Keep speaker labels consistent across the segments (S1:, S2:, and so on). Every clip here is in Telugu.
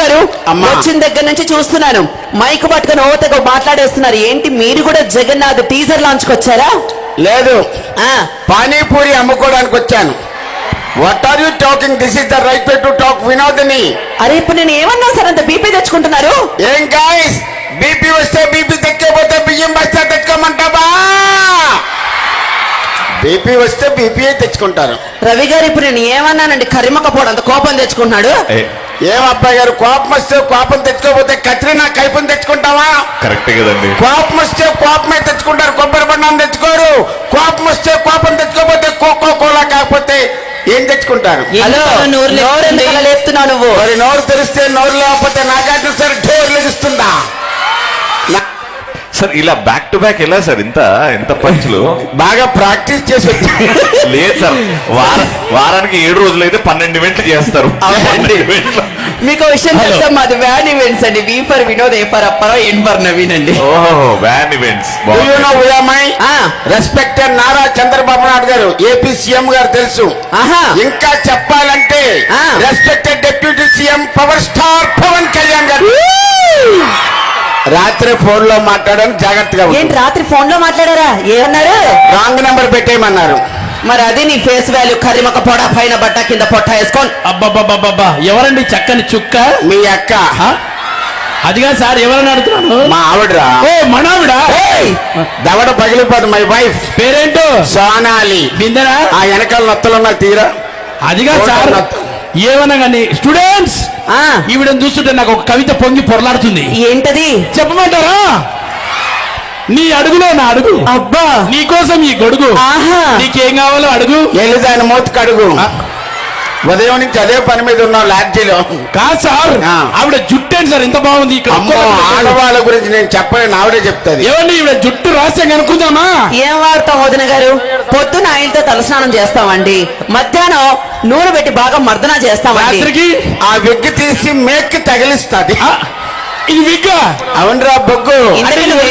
S1: గారు. వచ్చిన దగ్గర నుంచి చూస్తున్నాను. మైక్ పట్టుకొని ఓతగా మాట్లాడేస్తున్నారు. ఏంటి మీరు కూడా జగన్నాథ్ టీజర్ లాంచ్ వచ్చారా?
S2: లేదు.
S1: ఆ,
S2: పానీపూరి అమ్ముకోవడానికి వచ్చాను. What are you talking this is the right way to talk Vinodini.
S1: అరే ఇప్పుడు నేను ఏమన్నా సార్ అంత బీపీ తెచ్చుకుంటున్నారు?
S2: ఏం గాయస్ బీపీ వస్తే బీపీ తెచ్చుకోపోతే బియ్యం బస్తా తెచ్చుకోమంటావా? బీపీ వస్తే బీపీ తెచ్చుకుంటారు.
S1: రవి గారు ఇప్పుడు నేను ఏమన్నానండి? కరిమకపోవడం అంత కోపం తెచ్చుకుంటున్నాడు.
S3: ఏ,
S2: అబ్బాయి గారు కోపం వస్తే కోపం తెచ్చుకోపోతే కత్రినా కైపం తెచ్చుకుంటావా?
S3: కరెక్టే కదండి.
S2: కోపం వస్తే కోపమే తెచ్చుకుంటారు కొబ్బరి బండం తెచ్చుకోరు. కోపం వస్తే కోపం తెచ్చుకోపోతే కోకో కోలా కాకపోతే ఏం తెచ్చుకుంటారు?
S1: హలో
S4: నోరు
S2: తెరిస్తే నోరు లేకపోతే నాగార్జున సార్ డోర్ లెగిస్తుందా నా-
S3: సార్ ఇలా బ్యాక్ టు బ్యాక్ ఎలా సార్ ఇంత ఎంత పంచులు
S2: బాగా ప్రాక్టీస్ చేసి వచ్చా.
S3: లేదు సార్ వార వారానికి ఏడు రోజులు అయితే పన్నెండు ఈవెంట్లు చేస్తారు.
S1: అవునండి. మీకు ఒక విషయం తెలుసా మాది వ్యాన్ ఈవెంట్స్ అండి. V for Vinod A for Apparao N for Naveen అండి.
S3: ఓహో వ్యాన్ ఈవెంట్స్
S2: I?
S1: ఆ.
S2: Respected Nara Chandrababu Naidu garu AP CM garu తెలుసు.
S1: ఆహా.
S2: ఇంకా చెప్పాలంటే
S1: ఆ.
S2: Respected deputy CM power star Pawan Kalyan garu. రాత్రి ఫోన్లో మాట్లాడని జాగ్రత్తగా
S1: ఏంటి రాత్రి ఫోన్లో మాట్లాడారా? ఏమన్నారు?
S2: రాంగ్ నెంబర్ పెట్టేయమన్నారు.
S1: మరి అది నీ ఫేస్ వాల్యూ కరిమక పొడ పైన బట్ట కింద పొట్ట వేసుకోండి.
S4: అబ్బబ్బబ్బబ్బబ్బా ఎవరండి చక్కని చుక్క?
S2: మీ అక్క?
S4: అదిగా సార్ ఎవరని అడుగుతున్నాను?
S2: మా ఆవిడరా.
S4: ఓ మనావిడ
S2: ఏయ్! దవడ పగిలిపోదు మై వైఫ్.
S4: పేరేంటో?
S2: సోనాలి.
S4: బిందెనా?
S2: ఆ వెనకాల నత్తలున్నా తీరా.
S4: అదిగా సార్ ఏమన్నా కానీ స్టూడెంట్స్!
S1: ఆ,
S4: ఈవిడని చూస్తుంటే నాకు ఒక కవిత పొంగి పొరలాడుతుంది.
S1: ఏంటది?
S4: చెప్పమంటారా? నీ అడుగులో నా అడుగు.
S1: అబ్బా.
S4: నీకోసం ఈ గొడుగు.
S1: ఆహా.
S4: నీకేం కావాలో అడుగు.
S2: వెళ్ళి దాని మూతి కడుగు ఉదయం నుంచి అదే పని మీద ఉన్నాం లాడ్జీలో.
S4: కాదు సార్. ఆవిడ జుట్టేంటి సార్? ఇంత బాగుంది. ఇక్కడ
S2: అమ్మో ఆడవాళ్ళ గురించి నేను చెప్పలేను ఆవిడే చెప్తుంది.
S4: ఏమండి ఈవిడ జుట్టు రహస్యం కనుక్కుందామా?
S1: ఏం వాడతాం వదిన గారు? పొద్దున ఆయనతో తలస్నానం చేస్తామండి. మధ్యాహ్నం నూనె పెట్టి బాగా మర్దన చేస్తామండి.
S4: రాత్రికి
S2: ఆ విగ్గు తీసి మేక్కి తగిలిస్తుంది.
S4: ఆ, ఇది విగ్గా
S2: అవునరా బొగ్గు.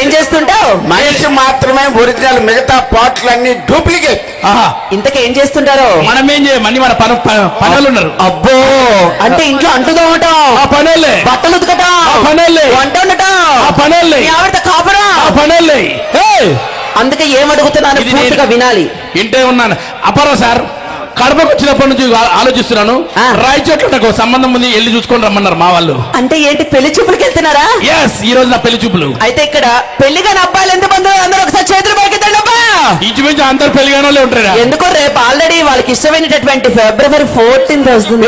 S1: ఏం చేస్తుంటావు?
S2: మనిషి మాత్రమే ఒరిజినల్ మిగతా పాటలన్నీ డూప్లికేట్.
S4: ఆహా.
S1: ఇంతకీ ఏం చేస్తుంటారు?
S4: మనం ఏం చేయమని మన పని పనులు ఉన్నారు
S1: అబ్బో. అంటే ఇంట్లో అంటుదోమటం
S4: ఆ పనులే.
S1: బట్టలు ఉతకటం?
S4: ఆ పనులే.
S1: వంట ఉండటం
S4: ఆ పనులే.
S1: ఆవిడతో కాపురం?
S4: ఆ పనులే.
S1: అందుకే ఏం అడుగుతున్నాను?
S4: ఇది నేను-
S1: పూర్తిగా వినాలి.
S4: ఇంటే ఉన్నాను. అపరా సార్ కడపకు వచ్చినప్పటి నుంచి ఆలోచిస్తున్నాను.
S1: ఆ.
S4: రాయచోట్ల నాకు ఒక సంబంధం ఉంది వెళ్ళి చూసుకొని రమ్మన్నారు మా వాళ్ళు.
S1: అంటే ఏంటి పెళ్ళి చూపులకి వెళ్తున్నారా?
S4: ఎస్ ఈ రోజు నా పెళ్ళి చూపులు.
S1: అయితే ఇక్కడ పెళ్ళి కాని అబ్బాయిలు ఎంత మంది? అందరూ ఒకసారి చేతులు పైకెత్తండి
S4: ఇంచుమించు అందరు పెళ్ళిగానే ఉంటారా
S1: ఎందుకో రేపు ఆల్రెడీ వాళ్ళకి ఇష్టమైనటువంటి ఫిబ్రవరి ఫోర్టీన్త్ వస్తుంది.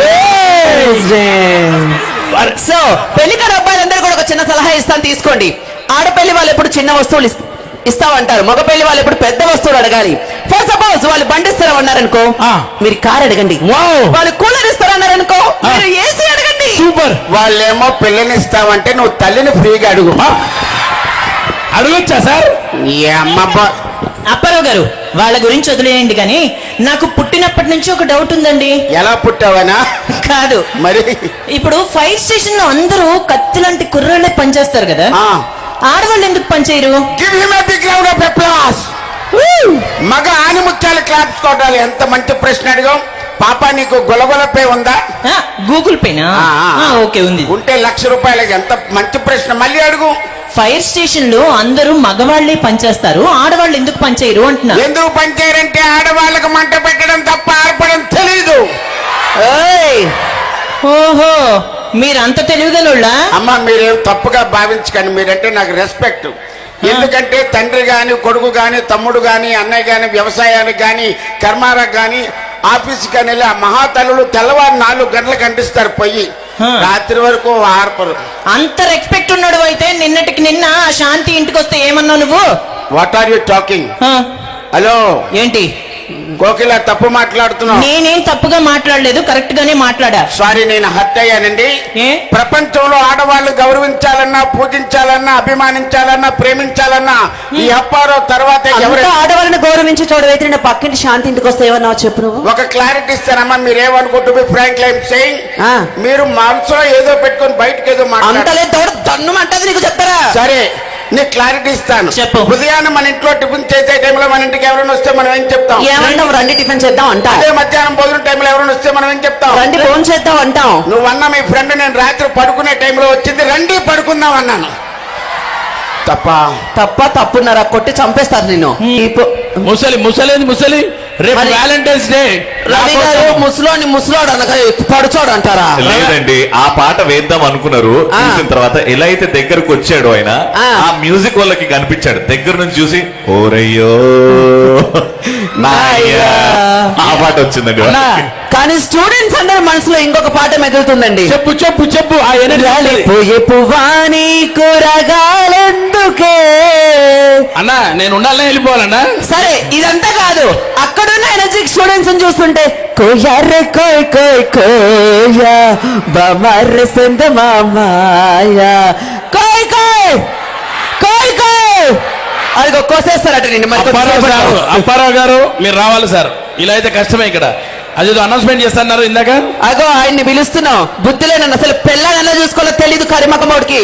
S1: సో పెళ్ళి కాని అబ్బాయిలందరూ కూడా ఒక చిన్న సలహా ఇస్తాను తీసుకోండి. ఆడపెళ్ళి వాళ్ళు ఎప్పుడు చిన్న వస్తువులు ఇస్- ఇస్తామంటారు. మగ పెళ్ళి వాళ్ళు ఎప్పుడు పెద్ద వస్తువులు అడగాలి. ఫర్ సపోజ్ వాళ్ళు బండి ఇస్తారన్నారనుకో
S4: ఆ.
S1: మీరు కార్ అడగండి.
S4: వావ్
S1: వాళ్ళు కూలర్ ఇస్తారన్నారనుకో
S4: ఆ.
S1: మీరు ఏసీ అడగండి.
S4: సూపర్
S2: వాళ్ళేమో పిల్లని ఇస్తావంటే నువ్వు తల్లిని ఫ్రీగా అడుగు.
S4: అడగొచ్చా సార్?
S5: అప్పారావు గారు వాళ్ళ గురించి వదిలేయండి కానీ నాకు పుట్టినప్పటి నుంచి ఒక డౌట్ ఉందండి.
S2: ఎలా పుట్టావనా?
S5: కాదు.
S2: మరి?
S5: ఇప్పుడు ఫైర్ స్టేషన్లో అందరూ కత్తి లాంటి కుర్రాళ్ళే పనిచేస్తారు కదా.
S2: ఆ.
S5: ఆడవాళ్ళు ఎందుకు పనిచేయరు?
S2: మగ ఆనిముత్యాల క్లాప్స్ కొట్టాలి ఎంత మంచి ప్రశ్న అడిగాం పాప నీకు గొలగొలపే ఉందా?
S5: ఆ, గూగుల్ పేనా ఓకే ఉంది.
S2: ఉంటే లక్ష రూపాయలకి ఎంత మంచి ప్రశ్న? మళ్ళీ అడుగు.
S5: ఫైర్ స్టేషన్లో అందరూ మగవాళ్ళే పనిచేస్తారు. ఆడవాళ్ళు ఎందుకు పనిచేయరు అంటున్నా.
S2: ఎందుకు పనిచేయరంటే ఆడవాళ్ళకి మంట పెట్టడం తప్ప ఆర్పడం తెలీదు.
S1: ఏయ్!
S5: ఓహో మీరు అంత తెలివిగలోళ్ళ?
S2: అమ్మ మీరేం తప్పుగా భావించకండి. మీరంటే నాకు రెస్పెక్ట్ ఎందుకంటే తండ్రి గాని కొడుకు గాని తమ్ముడు గాని అన్నయ్య గాని వ్యవసాయానికి గాని కర్మారకు గాని ఆఫీస్ కానీ ఆ మహాతల్లులు తెల్లవారు నాలుగు గంటలకు అంటిస్తారు పొయ్యి. రాత్రి వరకు ఆర్పరు.
S5: అంత రెస్పెక్ట్ ఉన్నాడు అయితే నిన్నటికి నిన్న ఆ శాంతి ఇంటికి వస్తే ఏమన్నావు నువ్వు?
S2: What are you talking hello
S5: ఏంటి?
S2: కోకిల తప్పు మాట్లాడుతున్నావు.
S5: నేనేం తప్పుగా మాట్లాడలేదు కరెక్ట్ గానే మాట్లాడా?
S2: సారీ నేను హర్ట్ అయ్యానండి? ప్రపంచంలో ఆడవాళ్ళు గౌరవించాలన్నా పూజించాలన్నా అభిమానించాలన్నా ప్రేమించాలన్నా ఈ అప్పారావు తర్వాత ఎవరు
S1: ఆడవాళ్ళని గౌరవించి చూడవైతే నేను పక్కింటి శాంతి ఇంటికి వస్తే ఏమన్నావు చెప్పు నువ్వు.
S2: ఒక క్లారిటీ ఇస్తానమ్మా మీరేమనుకుంటూ బి ఫ్రాంక్ లైమ్ సెయింగ్. మీరు మనసులో ఏదో పెట్టుకొని బయటకు ఏదో మాట్లాడారు.
S1: దొడ దన్ను అంటది నీకు చెప్తారా
S2: సరే నీకు క్లారిటీ ఇస్తాను.
S5: చెప్పు.
S2: ఉదయాన్నే మన ఇంట్లో టిఫిన్ చేసే టైంలో మన ఇంటికి ఎవరైనా వస్తే మనం ఏం చెప్తాం?
S1: ఏమంటావు? రండి టిఫిన్ చేద్దాం అంట
S2: అదే మధ్యాహ్నం భోజనం టైంలో ఎవరైనా వస్తే మనం ఏం చెప్తాం?
S1: రండి ఫోన్ చేద్దాం అంటాం
S2: నువ్వు అన్న మీ ఫ్రెండ్ నేను రాత్రి పడుకునే టైంలో వచ్చింది రండి పడుకుందాం అన్నాను. తప్ప?
S1: తప్ప తప్పున్నారా? కొట్టి చంపేస్తారు పొ-
S4: ముసలి ముసలేది ముసలి. రేపు
S1: మరి-
S4: వ్యాలంటైన్స్ డే
S1: రవి గారు ముసలోని ముసలోడు అనగా పడుచోడు అంటారా
S3: లేదండి ఆ పాట వేద్దాం అనుకున్నారు.
S1: ఆ.
S3: చూసిన తర్వాత ఎలా అయితే దగ్గరకు వచ్చాడు ఆయన
S1: ఆ.
S3: ఆ మ్యూజిక్ వాళ్ళకి కనిపించాడు. దగ్గర నుంచి చూసి ఓరయ్యో. ఆ పాట వచ్చిందండి.
S1: కానీ స్టూడెంట్స్ అందరి మనసులో ఇంకొక పాట మెదులుతుందండి.
S4: చెప్పు చెప్పు చెప్పు. ఆ ఎనర్జీ
S1: పువ్వాని కూరగాలెందుకే
S4: అన్నా నేను ఉండాలని వెళ్ళిపోవాలన్నా?
S1: సరే ఇదంతా కాదు. అక్కడున్న ఎనర్జిక్ స్టూడెంట్స్ చూస్తుంటే కోయారే కోయ్ కోయ్ కోయా బమర్రె సంద మామాయా. కోయ్ కోయ్ కోయ్ కోయ్. అది కోసేస్తారట మరి
S4: అప్పారావు గారు మీరు రావాలి సార్. ఇలా అయితే కష్టమే ఇక్కడ. అదేదో అనౌన్స్మెంట్ చేస్తున్నారు ఇందాక?
S1: అగో ఆయన్ని పిలుస్తున్నావు బుద్ధి లేనన్ను అసలు పెళ్ళగన్నా చూసుకోవాలో తెలీదు కరిమకమోడికి.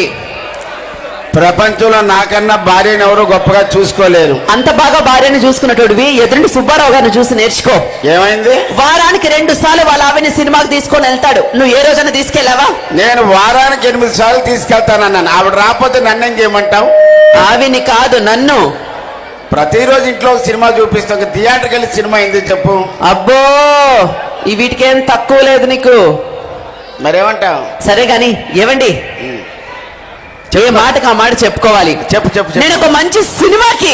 S2: ప్రపంచంలో నాకన్నా భార్యను ఎవరు గొప్పగా చూసుకోలేరు.
S1: అంత బాగా భార్యని చూసుకున్నటోడివి ఎదురుండి సుబ్బారావు గారిని చూసి నేర్చుకో.
S2: ఏమైంది?
S1: వారానికి రెండు సార్లు వాళ్ళ ఆవిని సినిమాకి తీసుకొని వెళ్తాడు. నువ్వు ఏ రోజైనా తీసుకెళ్ళావా?
S2: నేను వారానికి ఎనిమిది సార్లు తీసుకెళ్తానన్నాను. ఆవిడ రాకపోతే నన్నేం చేయమంటావు
S1: ఆవిని కాదు నన్ను.
S2: ప్రతిరోజు ఇంట్లో సినిమా చూపిస్తాం. థియేటర్కి వెళ్ళి సినిమా ఎందుకు చెప్పు.
S1: అబ్బో! ఈ వీటికేం తక్కువ లేదు నీకు.
S2: మరేమంటావు?
S1: సరే గాని ఏవండి? ఏ మాటకు ఆ మాట చెప్పుకోవాలి.
S2: చెప్పు చెప్పు
S1: నేను ఒక మంచి సినిమాకి.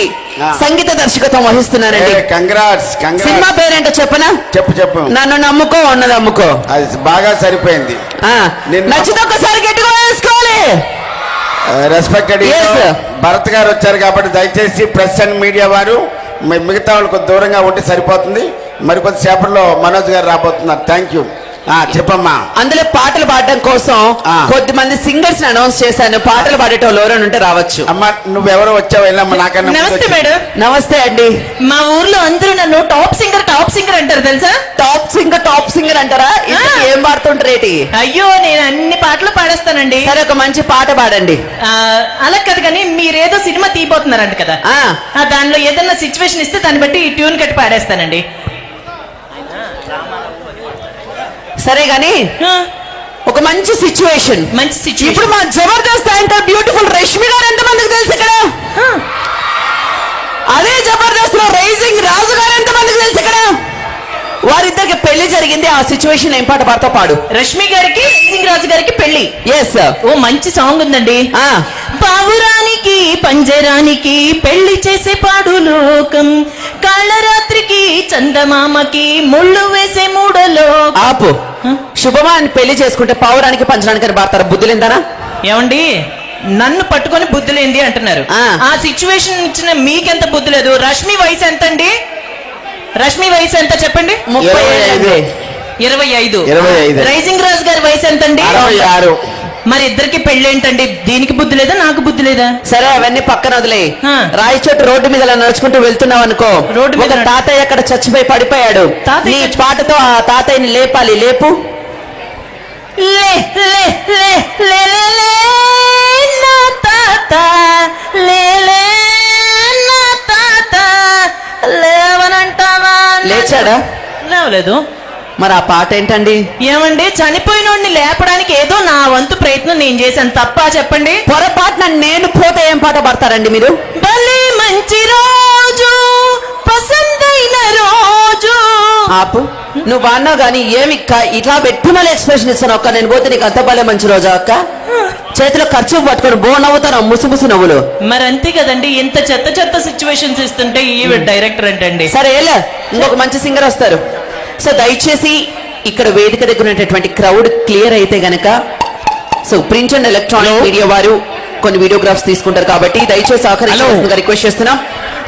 S1: సంగీత దర్శకత్వం వహిస్తున్నానండి.
S2: కంగ్రాట్స్
S1: సినిమా పేరేంటో చెప్పనా?
S2: చెప్పు చెప్పు.
S1: నన్ను నమ్ముకో ఉన్నది అమ్ముకో
S2: అది బాగా సరిపోయింది.
S1: నచ్చితే ఒక్కసారి గట్టిగా వేసుకోవాలి.
S2: రెస్పెక్టెడ్. భరత్ గారు వచ్చారు కాబట్టి దయచేసి ప్రెస్ అండ్ మీడియా వారు మిగతా వాళ్ళకు దూరంగా ఉంటే సరిపోతుంది. మరికొద్ది సేపట్లో మనోజ్ గారు రాబోతున్నారు. థ్యాంక్ యూ చెప్పమ్మా.
S1: అందులో పాటలు పాడడం కోసం. కొద్ది మంది సింగర్స్ అనౌన్స్ చేశాను. పాటలు పాడేటోళ్ళు ఎవరైనా ఉంటే రావచ్చు.
S2: అమ్మ నువ్వెవరో వచ్చావు? వెళ్ళమ్మా నాకన్నా
S5: నమస్తే మేడం.
S1: నమస్తే అండి.
S5: మా ఊర్లో అందరూ నన్ను టాప్ సింగర్ టాప్ సింగర్ అంటారు తెలుసా?
S1: టాప్ సింగర్ టాప్ సింగర్ అంటారా. ఏం పాడుతుంటారేటి
S5: అయ్యో నేను అన్ని పాటలు పాడేస్తానండి.
S1: సరే ఒక మంచి పాట పాడండి.
S5: ఆ, అలా కాదు కానీ మీరేదో సినిమా తీయబోతున్నారంట కదా.
S1: ఆ.
S5: ఆ, దానిలో ఏదన్నా సిచ్యువేషన్ ఇస్తే దాన్ని బట్టి ఈ ట్యూన్ కట్టి పాడేస్తానండి.
S1: సరే గాని ఒక మంచి సిచ్యువేషన్
S5: మంచి
S1: ఇప్పుడు
S5: సిచ్యువేషన్
S1: మా జబర్దస్త్ యాంకర్ బ్యూటిఫుల్ రష్మి గారు ఎంతమందికి తెలుసు ఇక్కడ? అదే జబర్దస్త్లో రైజింగ్ రాజు గారు ఎంతమందికి తెలుసు ఇక్కడ? వారిద్దరికి పెళ్ళి జరిగింది ఆ సిచ్యువేషన్ ఏం పాట పాడతా పాడు?
S5: రష్మి గారికి సింగ్ రాజు గారికి పెళ్ళి.
S1: ఎస్
S5: ఓ మంచి సాంగ్ ఉందండి. పావురానికి పంజరానికి పెళ్ళి చేసే పాడు లోకం. కాళ్ళరాత్రికి చందమామకి ముళ్ళు వేసే మూడలోకం
S1: ఆపు. శుభమాన్ని పెళ్ళి చేసుకుంటే పావురానికి అని పాడతారు? బుద్ధి లేదానా
S5: ఏమండి? నన్ను పట్టుకొని బుద్ధి లేంది అంటున్నారు.
S1: ఆ.
S5: ఆ సిచ్యువేషన్ ఇచ్చిన మీకెంత బుద్ధి లేదు? రష్మి వయసు ఎంత అండి రష్మి వయసు ఎంత చెప్పండి?
S1: ముప్పై
S2: ఇరవై ఐదు.
S5: రైజింగ్ రాజ్ గారి వయసు ఎంత అండి
S2: ఆరు.
S5: మరి ఇద్దరికి పెళ్ళి ఏంటండి దీనికి బుద్ధి లేదా నాకు బుద్ధి లేదా?
S1: సరే అవన్నీ పక్కన వదిలే.
S5: ఆ.
S1: రాయి చెట్టు రోడ్డు మీద నడుచుకుంటూ వెళ్తున్నావు అనుకో.
S5: రోడ్డు మీద
S1: తాతయ్య అక్కడ చచ్చిపోయి పడిపోయాడు. నీ పాటతో ఆ తాతయ్యని లేపాలి. లేపు.
S5: లే లే లే లే లే లే నా తాత. లే లే
S1: లేచాడా?
S5: లేవలేదు.
S1: మరి ఆ పాట ఏంటండి?
S5: ఏమండి? చనిపోయినోడిని లేపడానికి ఏదో నా వంతు ప్రయత్నం నేను చేశాను తప్ప చెప్పండి.
S1: పొరపాటున నేను పోతే ఏం పాట పాడతారండి మీరు?
S5: భలే మంచి రోజు పసందైన రోజు.
S1: ఆపు. నువ్వు అన్నావు కానీ ఏమి ఇట్లా పెట్టి మళ్ళీ ఎక్స్ప్రెషన్ ఇస్తాను అక్క. నేను పోతే నీకు అంత భలే మంచి రోజా అక్క? చేతిలో ఖర్చు పట్టుకొని బో నవ్వుతాను ముసు ముసు నవ్వులు.
S5: మరి అంతే కదండి ఇంత చెత్త చెత్త సిచ్యువేషన్స్ ఇస్తుంటే ఈ డైరెక్టర్ అంటే
S1: సరే ఏలే ఇంకొక మంచి సింగర్ వస్తారు. సో దయచేసి ఇక్కడ వేదిక దగ్గర ఉన్నటువంటి క్రౌడ్ క్లియర్ అయితే గనక so print and electronic media వారు కొన్ని వీడియోగ్రాఫ్స్ తీసుకుంటారు కాబట్టి దయచేసి సహకరించవలసిందిగా రిక్వెస్ట్ చేస్తున్నాం.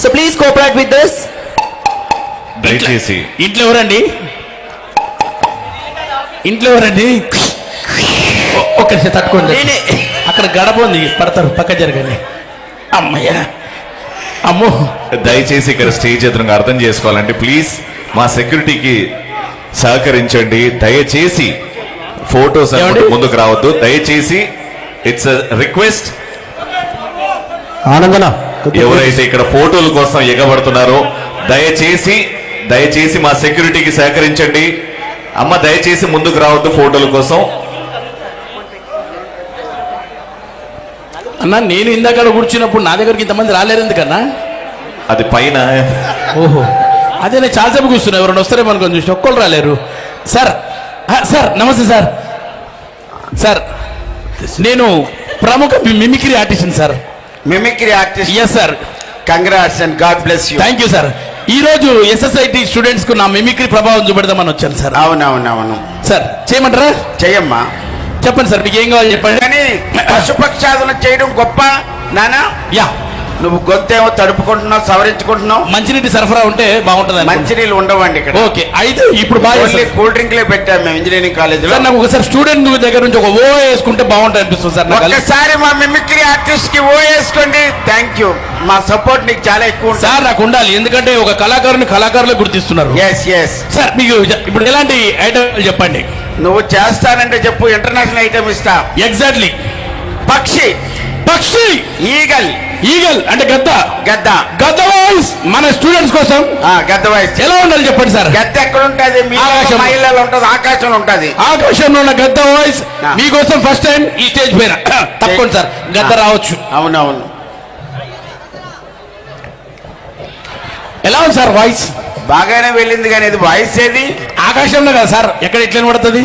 S1: So please cooperate with this
S3: దయచేసి.
S4: ఇంట్లో ఎవరండి? ఇంట్లో ఎవరండి? ఒ- ఒక్క నిమిషం తట్టుకోండి
S1: నేనే.
S4: అక్కడ గడప ఉంది పడతారు పక్క జరగండి. అమ్మయ్యా. అమ్మో.
S3: దయచేసి ఇక్కడ స్టేజ్ ఎదురుగా అర్థం చేసుకోవాలంటే ప్లీజ్. మా సెక్యూరిటీకి సహకరించండి. దయచేసి ఫోటోస్? ముందుకు రావద్దు. దయచేసి ఇట్స్ రిక్వెస్ట్.
S4: ఆనందన?
S3: ఎవరైతే ఇక్కడ ఫోటోల కోసం ఎగబడుతున్నారో దయచేసి దయచేసి మా సెక్యూరిటీకి సహకరించండి. అమ్మ దయచేసి ముందుకు రావద్దు ఫోటోల కోసం.
S4: అన్న నేను ఇందాక కూర్చున్నప్పుడు నా దగ్గరికి ఇంతమంది రాలేరు ఎందుకన్నా?
S3: అది పైన.
S4: ఓహో. అదే నేను చాలాసేపు కూర్చున్నా ఎవరైనా వస్తారేమో అనుకుని చూసి ఒక్కళ్ళు రాలేరు. సార్ సార్ నమస్తే సార్. సార్ నేను ప్రముఖ mimicry artist sir.
S2: Mimicry artist.
S4: Yes sir
S2: congrats and God bless you
S4: thank you sir ఈ రోజు ఎస్ఎస్ఐటి స్టూడెంట్స్కు నా మిమిక్రీ ప్రభావం చూపెడదామని వచ్చాను సార్.
S2: అవునవునవును.
S4: సార్ చేయమంటారా?
S2: చెయ్యమ్మా.
S4: చెప్పండి సార్ మీకు ఏం కావాలి చెప్పండి.
S2: కానీ పశుపక్షాదన చేయడం గొప్ప నానా?
S4: యా.
S2: నువ్వు గొంతేమో తడుపుకుంటున్నావు సవరించుకుంటున్నావు.
S4: మంచినీటి సరఫరా ఉంటే బాగుంటుంది
S2: మంచినీళ్ళు ఉండవండి ఇక్కడ.
S4: ఓకే అయితే ఇప్పుడు బాగా
S2: కూల్ డ్రింక్లే పెట్టాం మేము ఇంజనీరింగ్ కాలేజీలో.
S4: నాకు ఒకసారి స్టూడెంట్ దగ్గర నుంచి ఒక ఓ వేసుకుంటే బాగుంటుంది అనిపిస్తుంది సార్ నాకు
S2: ఒక్కసారి మా మిమిక్రీ ఆర్టిస్ట్కి ఓ వేసుకోండి. థ్యాంక్ యూ మా సపోర్ట్ నీకు చాలా ఎక్కువ
S4: సార్ నాకు ఉండాలి. ఎందుకంటే ఒక కళాకారుని కళాకారులే గుర్తిస్తున్నారు.
S2: ఎస్ ఎస్
S4: సార్ మీకు ఇప్పుడు ఎలాంటి ఐటమ్ చెప్పండి.
S2: నువ్వు చేస్తానంటే చెప్పు ఇంటర్నేషనల్ ఐటమ్ ఇస్తా.
S4: ఎగ్జాక్ట్లీ
S2: పక్షి.
S4: పక్షి.
S2: ఈగల్.
S4: ఈగల్ అంటే గద్ద.
S2: గద్ద.
S4: గద్ద వాయిస్. మన స్టూడెంట్స్ కోసం.
S2: గద్ద వయసు.
S4: ఎలా ఉండాలి చెప్పండి సార్?
S2: గద్ద ఎక్కడ ఉంటది. మహిళలు ఉంటది ఆకాశంలో ఉంటది.
S4: ఆకాశంలో ఉన్న గద్ద వాయిస్. మీకోసం ఫస్ట్ టైం ఈ స్టేజ్ పైన. తప్పకుండా సార్. గద్ద రావచ్చు.
S2: అవునవును.
S4: ఎలా ఉంది సార్ వాయిస్?
S2: బాగానే వెళ్ళింది కానీ ఇది వాయిస్ ఏది?
S4: ఆకాశంలో కదా సార్. ఎక్కడ ఎట్లా పడుతుంది?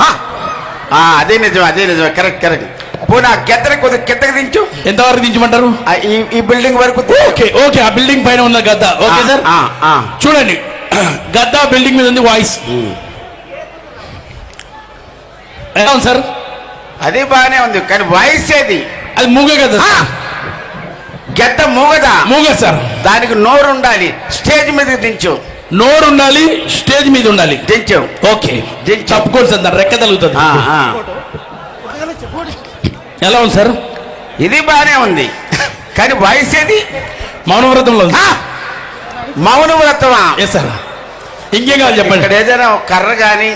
S2: అదే నిజం అదే నిజం. కరెక్ట్ కరెక్ట్ పోనీ ఆ కొద్దిగా కిందకి దించు.
S4: ఎంతవరకు దించమంటారు?
S2: ఈ బిల్డింగ్ వరకు
S4: ఓకే ఓకే ఆ బిల్డింగ్ పైన ఉన్న గద్ద. Okay sir. చూడండి. గద్ద బిల్డింగ్ మీద ఉంది వాయిస్. ఎలా ఉంది సార్?
S2: అది బాగానే ఉంది కానీ వాయిస్ ఏది?
S4: అది మూగే కదా
S2: గద్ద మూగదా?
S4: మూగే సార్.
S2: దానికి నోరు ఉండాలి. స్టేజ్ మీదకి దించు.
S4: నోరు ఉండాలి స్టేజ్ మీద ఉండాలి
S2: దించు.
S4: ఓకే. తప్పుకోండి సార్ దాని రెక్క తగులుతుంది. ఎలా ఉంది సార్?
S2: ఇది బాగానే ఉంది. కానీ వాయిస్ ఏది?
S4: మౌనవ్రతంలో
S2: ఆ, మౌన వ్రతమా
S4: ఎస్ సార్ ఇంకేం కావాలి చెప్పండి?
S2: ఇక్కడ ఏదైనా ఒక కర్ర కానీ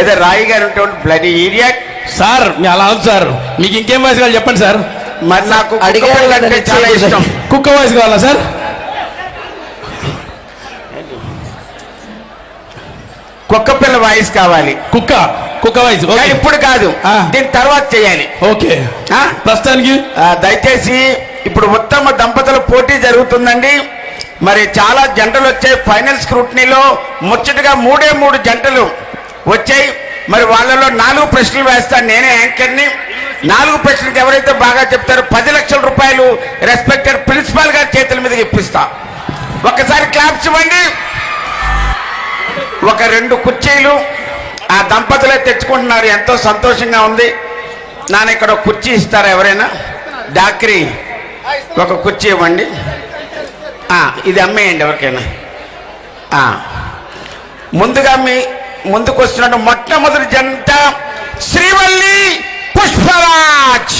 S2: ఏదో రాయి కానీ ఉంటే బ్లడీ ఈడియట్
S4: సార్ మీ అలా సార్. మీకు ఇంకేం వాయిస్ కావాలి చెప్పండి సార్?
S2: మరి నాకు
S1: కదండి,
S2: చాలా. ఇష్టం.
S4: కుక్క వాయిస్ కావాలా సార్?
S2: కుక్క పిల్ల వాయిస్ కావాలి.
S4: కుక్క కుక్క వాయిస్
S2: కానీ ఇప్పుడు కాదు. దీని తర్వాత చేయాలి.
S4: ఓకే? ప్రస్తుతానికి?
S2: దయచేసి ఇప్పుడు ఉత్తమ దంపతుల పోటీ జరుగుతుందండి. మరి చాలా జంటలు వచ్చాయి. ఫైనల్ స్క్రూటనీలో ముచ్చటగా మూడే మూడు జంటలు వచ్చాయి. మరి వాళ్ళలో నాలుగు ప్రశ్నలు వేస్తాను నేనే యాంకర్ని. నాలుగు ప్రశ్నలకు ఎవరైతే బాగా చెప్తారో పది లక్షల రూపాయలు రెస్పెక్టెడ్ ప్రిన్సిపాల్ గారి చేతుల మీద ఇప్పిస్తా. ఒక్కసారి క్లాప్స్ ఇవ్వండి. ఒక రెండు కుర్చీలు ఆ దంపతులే తెచ్చుకుంటున్నారు. ఎంతో సంతోషంగా ఉంది. నాన్న ఇక్కడ ఒక కుర్చీ ఇస్తారా ఎవరైనా? డాక్రీ ఒక కుర్చీ ఇవ్వండి. ఇది అమ్మేయండి ఎవరికైనా. ముందుగా మీ ముందుకు వస్తున్నట్టు మొట్టమొదటి జంట శ్రీవల్లి పుష్పరాజ్.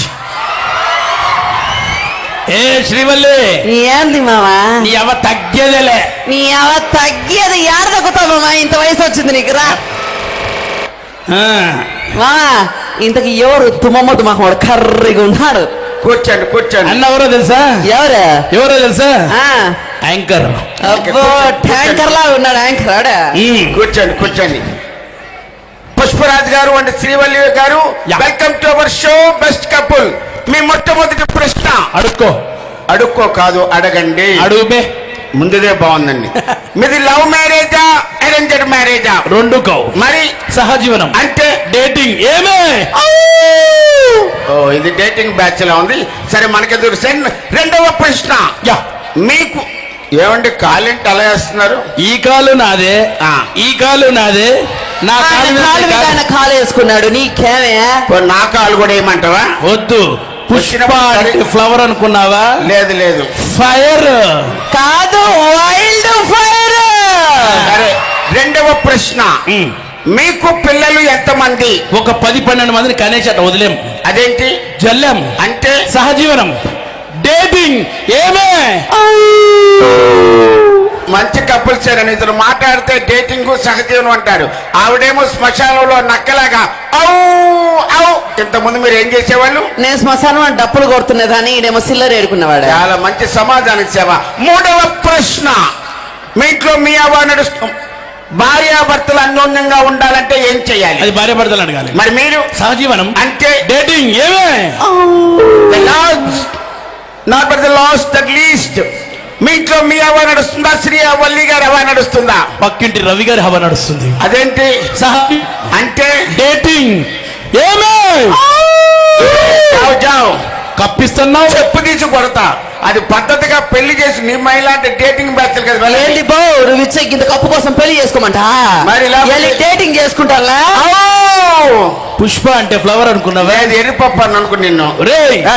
S4: ఏ శ్రీవల్లి?
S1: ఏంది మామా
S4: నీ అవ తగ్గేదేలే.
S1: నీ అవ తగ్గేది ఏడ తగ్గుతావు మామా ఇంత వయసు వచ్చింది నీకు రా.
S4: ఆ,
S1: ఇంతకి ఎవరు తుమ్మమ్మ మాకు కర్రీగా ఉన్నాడు.
S2: కూర్చోండి కూర్చోండి.
S4: అన్న ఎవరో తెలుసా?
S1: ఎవరు?
S4: ఎవరో తెలుసా?
S1: ఆ,
S4: యాంకర్.
S1: అబ్బో ట్యాంకర్ లా ఉన్నాడు యాంకర్ ఆడ?
S2: కూర్చోండి కూర్చోండి. Pushparaj garu and Srivalli garu
S4: ya.
S2: Welcome to our show best couple. మీ మొట్టమొదటి ప్రశ్న.
S4: అడుక్కో.
S2: అడుక్కో కాదు అడగండి.
S4: అడుగు బే
S2: ముందుదే బాగుందండి. మీది లవ్ మ్యారేజా అరేంజ్డ్ మ్యారేజా?
S4: రెండు కౌ
S2: మరి?
S4: సహజీవనం.
S2: అంటే
S4: డేటింగ్. ఏమే?
S2: ఓ ఇది డేటింగ్ బ్యాచ్ లా ఉంది. సరే మనకెదురు సెండ్ రెండవ ప్రశ్న.
S4: యా.
S2: మీకు ఏమండి కాలేంటి అలా వేస్తున్నారు?
S4: ఈ కాలు నాదే.
S2: ఆ.
S4: ఈ కాలు నాదే. నా కాలు
S1: వేసుకున్నాడు. నీకేమే
S2: నా కాలు కూడా ఏమంటావా
S4: వద్దు. పుష్ప అంటే. ఫ్లవర్ అనుకున్నావా?
S2: లేదు లేదు.
S4: ఫైర్
S1: కాదు వైల్డ్ ఫైర్
S2: సరే రెండవ ప్రశ్న. మీకు పిల్లలు ఎంతమంది?
S4: ఒక పది పన్నెండు మందిని కనేసట వదిలేం.
S2: అదేంటి?
S4: జల్లాం.
S2: అంటే?
S4: సహజీవనం. డేటింగ్ ఏమే?
S2: మంచి కపుల్స్ అని ఇతను మాట్లాడితే డేటింగ్ సహజీవనం అంటారు ఆవిడేమో శ్మశానంలో నక్కలాగా ఔ ఔ. ఇంతకుముందు మీరు ఏం చేసేవాళ్ళు?
S1: నేను శ్మశానం అని డప్పులు కొడుతున్నదాన్ని ఈడేమో సిల్లర్ ఏడుకున్నవాడు.
S2: చాలా మంచి సమాజానికి సేవ. మూడవ ప్రశ్న. మీ ఇంట్లో మీ అవ్వ నడుస్తూ. భార్యాభర్తలు అన్యోన్యంగా ఉండాలంటే ఏం చేయాలి?
S4: అది భార్య భర్తలు అడగాలి.
S2: మరి మీరు?
S4: సహజీవనం.
S2: అంటే?
S4: డేటింగ్ ఏమే?
S2: The last at least. మీ ఇంట్లో మీ అవ్వ నడుస్తుందా? శ్రీ వల్లి గారి అవ్వ నడుస్తుందా?
S4: పక్కింటి రవి గారి హవా నడుస్తుంది.
S2: అదేంటి? అంటే?
S4: డేటింగ్. ఏమే? కప్పిస్తున్నావు.
S2: చెప్పు తీసి కొడతా. అది పద్ధతిగా పెళ్ళి చేసి నీ మహిళ డేటింగ్ బ్యాచ్ కదా.
S1: ఏంది బో నువ్వు ఇచ్చే ఇంత కప్పు కోసం పెళ్ళి చేసుకోమంటా?
S2: మరి ఇలా-
S1: వెళ్ళి డేటింగ్ చేసుకుంటా
S2: ఓ!
S4: పుష్ప అంటే ఫ్లవర్ అనుకున్నావా?
S2: అది ఎర్రిపప్పు అని అనుకుని నిన్ను.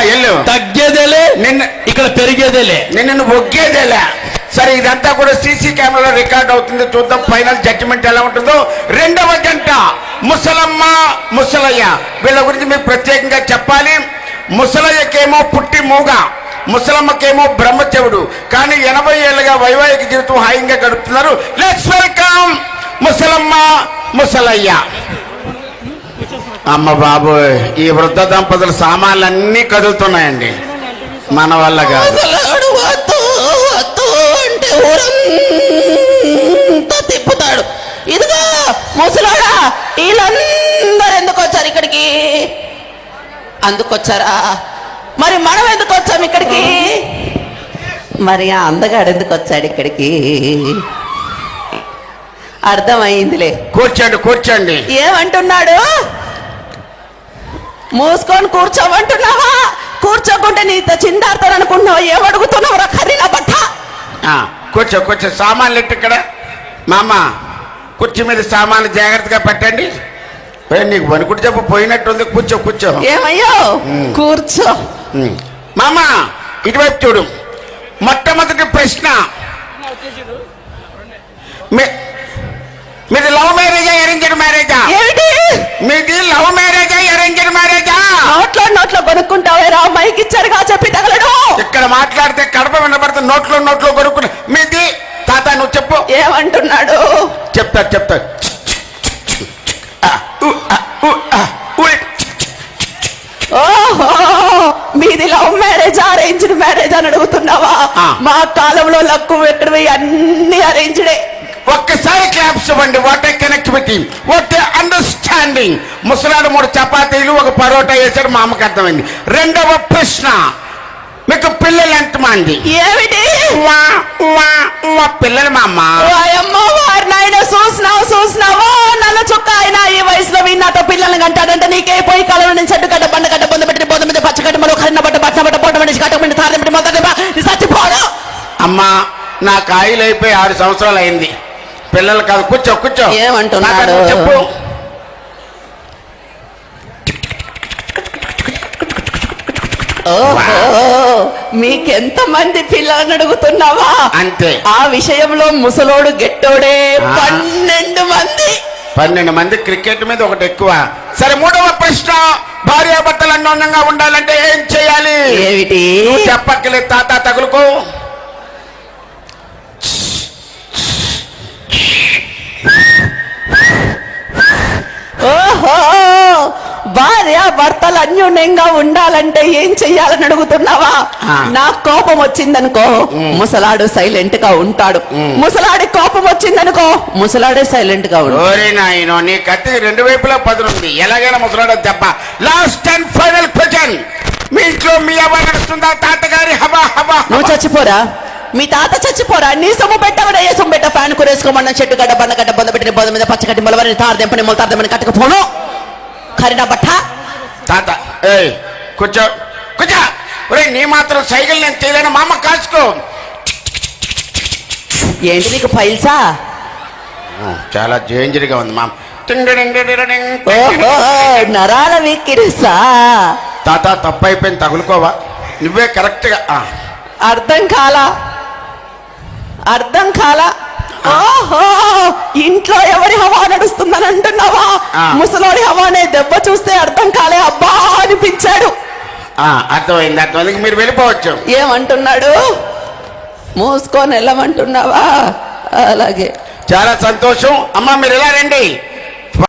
S2: ఎల్లు.
S4: తగ్గేదేలే
S2: నిన్న
S4: ఇక్కడ పెరిగేదేలే.
S2: నిన్ను ఒగ్గేదేలే. సరే ఇదంతా కూడా సీసీ కెమెరాలో రికార్డ్ అవుతుంది. చూద్దాం ఫైనల్ జడ్జిమెంట్ ఎలా ఉంటుందో. రెండవ గంట ముసలమ్మ ముసలయ్య. వీళ్ళ గురించి మీకు ప్రత్యేకంగా చెప్పాలి. ముసలయ్యకేమో పుట్టి మూగ. ముసలమ్మకేమో బ్రహ్మచవుడు కానీ ఎనభై ఏళ్ళుగా వైవాహిక జీవితం హాయిగా గడుపుతున్నారు. లెట్స్ వెల్కమ్ ముసలమ్మ ముసలయ్య. అమ్మ బాబోయ్ ఈ వృద్ధ దంపతుల సామాన్లన్నీ కదులుతున్నాయండి. మన వల్ల కాదు.
S1: అంటే ఊరంతా తిప్పుతాడు. ఇదిగో ముసలాడా వీళ్ళందరూ ఎందుకు వచ్చారు ఇక్కడికి? అందుకొచ్చారా మరి మనం ఎందుకు వచ్చాం ఇక్కడికి? మరి ఆ అందగాడు ఎందుకు వచ్చాడు ఇక్కడికి? అర్థమైందిలే.
S2: కూర్చోండి కూర్చోండి.
S1: ఏమంటున్నాడు? మూసుకొని కూర్చోమంటున్నావా? కూర్చోకుంటే నీతో చిందాడతాను అనుకుంటున్నావా? ఏమడుగుతున్నావు రా ఖరీనా బట్ట?
S2: ఆ, కూర్చో కూర్చో. సామాన్లు ఎట్టు ఇక్కడ? మామ కుర్చీ మీద సామాన్లు జాగ్రత్తగా పెట్టండి. నీకు వణుకుడు చెప్పు పోయినట్టుంది. కూర్చో కూర్చో.
S1: ఏమయ్యో? కూర్చో.
S2: మామ ఇటువైపు చూడు. మొట్టమొదటి ప్రశ్న. మీ- మీది లవ్ మ్యారేజా అరేంజ్డ్ మ్యారేజా
S1: ఏమిటి?
S2: మీది లవ్ మ్యారేజా అరేంజ్డ్ మ్యారేజా
S1: నోట్లో నోట్లో కొనుక్కుంటావే రా మైకి ఇచ్చారుగా చెప్పి తగలడు.
S2: ఇక్కడ మాట్లాడితే కడప వినబడితే నోట్లో నోట్లో కొనుక్కుని మీది తాత నువ్వు చెప్పు.
S1: ఏమంటున్నాడు?
S2: చెప్తా చెప్తా.
S1: ఓహో! మీది లవ్ మ్యారేజ్ అరేంజ్డ్ మ్యారేజ్ అని అడుగుతున్నావా. మా కాలంలో లక్కు పెట్టడవి అన్ని అరేంజ్డే
S2: ఒక్కసారి క్లాప్స్ ఇవ్వండి. What a connectivity what a understanding ముసలాడు మూడు చపాతీలు ఒక పరోటా వేసాడు మా అమ్మకి అర్థమైంది. రెండవ ప్రశ్న. మీకు పిల్లలు ఎంతమంది?
S1: ఏమిటి?
S2: పిల్లలు మా అమ్మ.
S1: వారి నాయన చూసినావు చూసినావో. నల్ల చుక్క ఆయన ఈ వయసులో మీ నాతో పిల్లల్ని కంటాడంటే నీకే పోయి కళ నుంచి చెట్టు కట్ట బండ కట్ట బొంద పెట్టి బొంద మీద పచ్చగడ్డ మరో కరిన బట్ట బట్ట బట్ట పొట్ట మనిషి కట్ట పెట్టి తారం పెట్టి మొదటి చచ్చిపోవడం
S2: అమ్మా నా కాయలు అయిపోయి ఆరు సంవత్సరాలు అయింది. పిల్లలు కాదు కూర్చో కూర్చో.
S1: ఏమంటున్నాడు?
S2: చెప్పు.
S1: ఓహో మీకెంత మంది పిల్లలని అడుగుతున్నావా?
S2: అంతే
S1: ఆ విషయంలో ముసలోడు గెట్టోడే. పన్నెండు మంది.
S2: పన్నెండు మంది క్రికెట్ మీద ఒకటి ఎక్కువ. సరే మూడవ ప్రశ్న. భార్యాభర్తలు అన్యోన్యంగా ఉండాలంటే ఏం చేయాలి?
S1: ఏమిటి?
S2: నువ్వు చెప్పక్కలేదు తాత తగులుకో.
S1: ఓహో! భార్య భర్తలు అన్యోన్యంగా ఉండాలంటే ఏం చెయ్యాలని అడుగుతున్నావా?
S2: ఆ.
S1: నా కోపం వచ్చిందనుకో ముసలాడు సైలెంట్గా ఉంటాడు ముసలాడి కోపం వచ్చిందనుకో ముసలాడే సైలెంట్గా ఉంటాడు
S2: నీ కత్తి రెండు వైపులా పదునుంది. ఎలాగైనా ముసలాడో దెబ్బ. లాస్ట్ అండ్ ఫైనల్ క్వశ్చన్ మీ ఇంట్లో మీ అవ్వ నడుస్తుందా? తాతగారి హవా హవా
S1: నువ్వు చచ్చిపోరా? మీ తాత చచ్చిపోరా? నీ సొమ్ము పెట్టవడా ఏ సొమ్ము పెట్ట? ఫ్యాన్ కురేసుకోమన్న చెట్టు గడ్డ బండ గడ్డ బొంద పెట్టిన బొంద మీద పచ్చగడ్డి మొలవని తారదెంపని మొల తారదెంపని కట్టకపోను. ఖరీనా బట్ట
S2: తాత ఏయ్ కూర్చో కూర్చో. ఒరే నీ మాత్రం సైకిల్ నేను చేయలేను. మా అమ్మ కాచుకో
S1: ఏంటి నీకు ఫైల్సా?
S2: చాలా డేంజర్గా ఉంది మా
S1: ఓహో నరాల వీక్కిరిసా?
S2: తాత తప్పు అయిపోయింది తగులుకోవా? నువ్వే కరెక్ట్గా ఆ.
S1: అర్థం కాలా? అర్థం కాలా? ఓహో ఇంట్లో ఎవరి హవా నడుస్తుందని అంటున్నావా. ముసలోడి హవానే దెబ్బ చూస్తే అర్థం కాలే అబ్బా అనిపించాడు.
S2: ఆ, అర్థమైంది అర్థమైంది. మీరు వెళ్ళిపోవచ్చు.
S1: ఏమంటున్నాడు? మూసుకొని వెళ్ళమంటున్నావా? అలాగే.
S2: చాలా సంతోషం. అమ్మ మీరు ఇలా రండి?